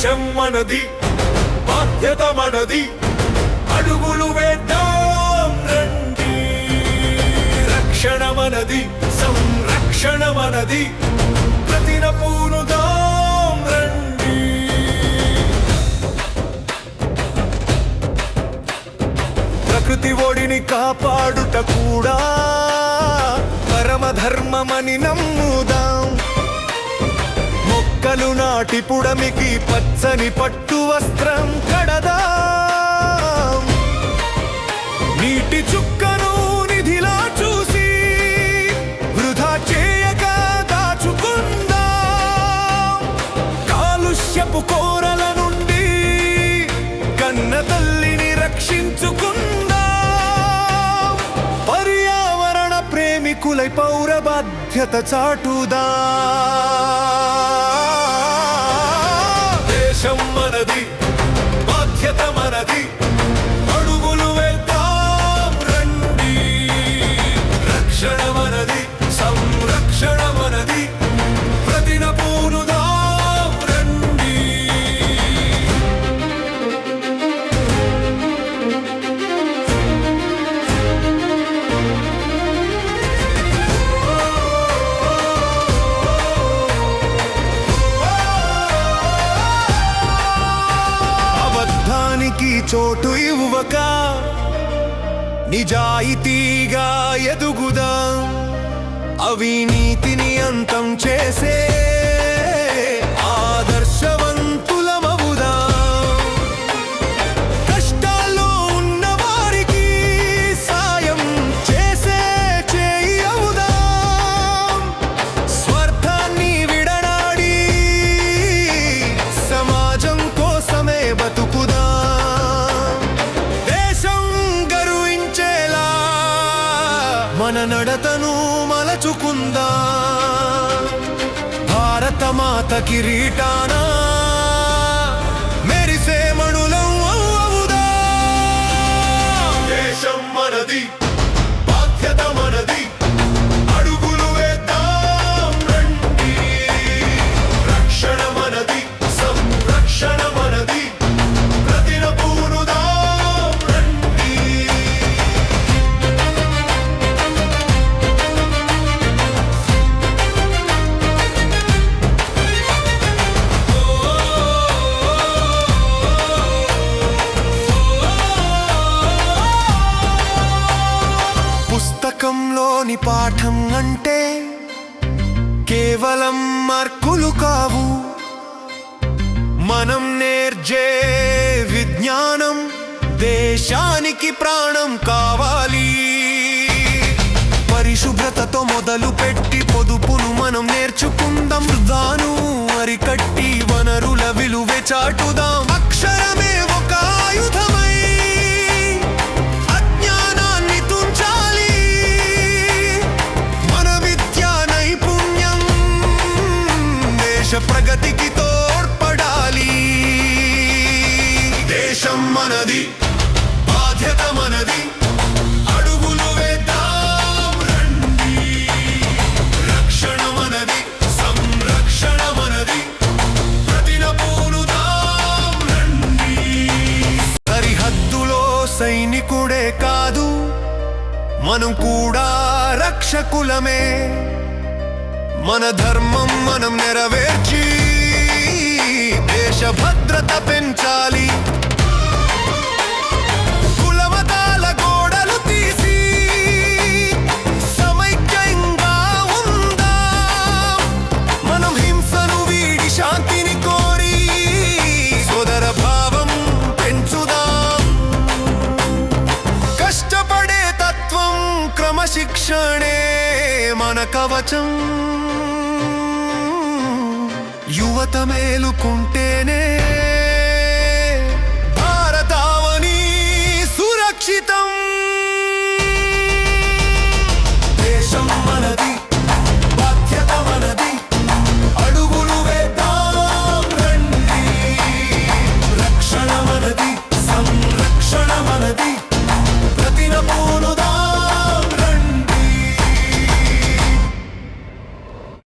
దేశం మనది బాధ్యత మనది. అడుగులు వేద్దాం రండి. రక్షణ మనది సంరక్షణ మనది. ప్రతిన పూనుదాం రండి. ప్రకృతి ఒడిని కాపాడుట కూడా పరమధర్మమని నమ్ముదాం. మొక్కలు నాటి పుడమికి పచ్చని పట్టు వస్త్రం కడదాం. నీటి చుక్కను నిధిలా చూసి వృధా చేయక దాచుకుందా. కాలుష్యపు కోరల నుండి కన్న తల్లిని రక్షించుకుందా. పర్యావరణ ప్రేమికులై పౌర బాధ్యత చాటుదా. దేశం ఇవ్వక నిజాయితీగా ఎదుగుదా. అవినీతిని అంతం చేసే మన నడతను మలచుకుందా? భారత మాత కిరీటానా? కేవలం మార్కులు కావు. మనం నేర్జే విజ్ఞానం దేశానికి ప్రాణం కావాలి. పరిశుభ్రతతో మొదలు పెట్టి పొదుపును మనం నేర్చుకుందాం. వృధాను అరికట్టి వనరుల విలువే చాటుదాం. సైనికుడే కాదు మనం కూడా రక్షకులమే. మన ధర్మం మనం నెరవేర్చి దేశ భద్రత పెంచాలి. రక్షణే మన కవచం. యువత మేలుకుంటే